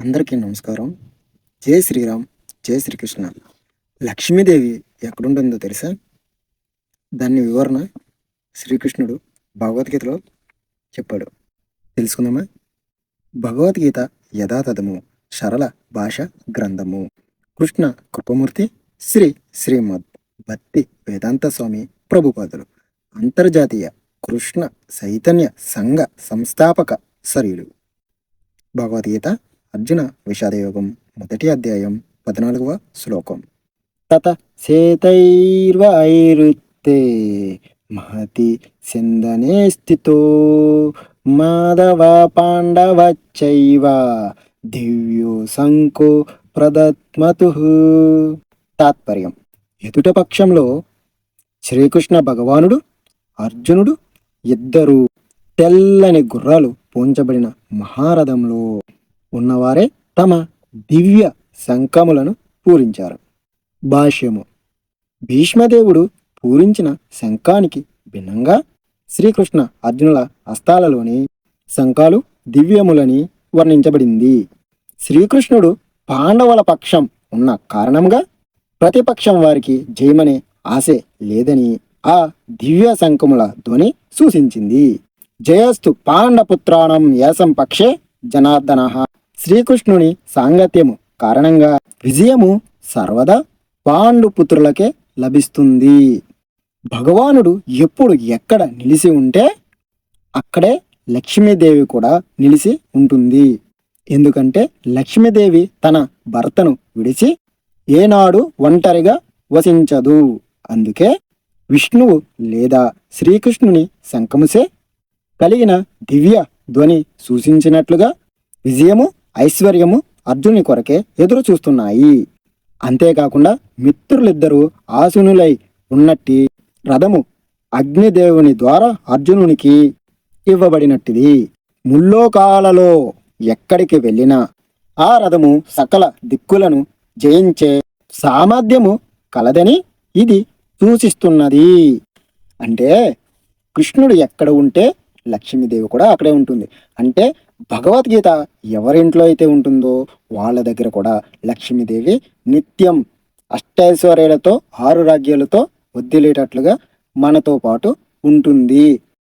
అందరికీ నమస్కారం. జై శ్రీరామ్ జై శ్రీకృష్ణ. లక్ష్మీదేవి ఎక్కడుంటుందో తెలుసా? దాన్ని వివరణ శ్రీకృష్ణుడు భగవద్గీతలో చెప్పాడు. తెలుసుకుందామా? భగవద్గీత యథాతథము సరళ భాష గ్రంథము. కృష్ణ కృపమూర్తి శ్రీ శ్రీమద్ భక్తి వేదాంత స్వామి ప్రభుపాదులు. అంతర్జాతీయ కృష్ణ చైతన్య సంఘ సంస్థాపక సర్యులు. భగవద్గీత అర్జున విషాదయోగం మొదటి అధ్యాయం పద్నాలుగవ శ్లోకం. తత సేతైర్వైరుత్తే మహతి సిందనే స్థితో మాధవ పాండవచ్చైవ దివ్యో సంకో ప్రదత్మతు. తాత్పర్యం. ఎదుట పక్షంలో శ్రీకృష్ణ భగవానుడు అర్జునుడు ఇద్దరు తెల్లని గుర్రాలు పూంచబడిన మహారథంలో ఉన్నవారే తమ దివ్య శంఖములను పూరించారు. భాష్యము. భీష్మదేవుడు పూరించిన శంఖానికి భిన్నంగా శ్రీకృష్ణ అర్జునుల హస్తాలలోని శంఖాలు దివ్యములని వర్ణించబడింది. శ్రీకృష్ణుడు పాండవుల పక్షం ఉన్న కారణంగా ప్రతిపక్షం వారికి జయమనే ఆశే లేదని ఆ దివ్య శంఖముల ధ్వని సూచించింది. జయస్తు పాండపుత్రాణం యాసం పక్షే జనార్దన. శ్రీకృష్ణుని సాంగత్యము కారణంగా విజయము సర్వదా పాండుపుత్రులకే లభిస్తుంది. భగవానుడు ఎప్పుడు ఎక్కడ నిలిచి ఉంటే అక్కడే లక్ష్మీదేవి కూడా నిలిచి ఉంటుంది. ఎందుకంటే లక్ష్మీదేవి తన భర్తను విడిచి ఏనాడు ఒంటరిగా వసించదు. అందుకే విష్ణువు లేదా శ్రీకృష్ణుని శంఖముసే కలిగిన దివ్య ధ్వని సూచించినట్లుగా విజయము ఐశ్వర్యము అర్జుని కొరకే ఎదురు చూస్తున్నాయి అంతేకాకుండా మిత్రులిద్దరూ ఆసునులై ఉన్నట్టి రథము అగ్నిదేవుని ద్వారా అర్జునునికి ఇవ్వబడినట్టిది. ముల్లోకాలలో ఎక్కడికి వెళ్ళినా ఆ రథము సకల దిక్కులను జయించే సామర్థ్యము కలదని ఇది సూచిస్తున్నది. అంటే కృష్ణుడు ఎక్కడ ఉంటే లక్ష్మీదేవి కూడా అక్కడే ఉంటుంది. అంటే భగవద్గీత ఎవరింట్లో అయితే ఉంటుందో వాళ్ళ దగ్గర కూడా లక్ష్మీదేవి నిత్యం అష్టైశ్వర్యాలతో ఆరు రాజ్యాలతో వదిలేటట్లుగా మనతో పాటు ఉంటుంది.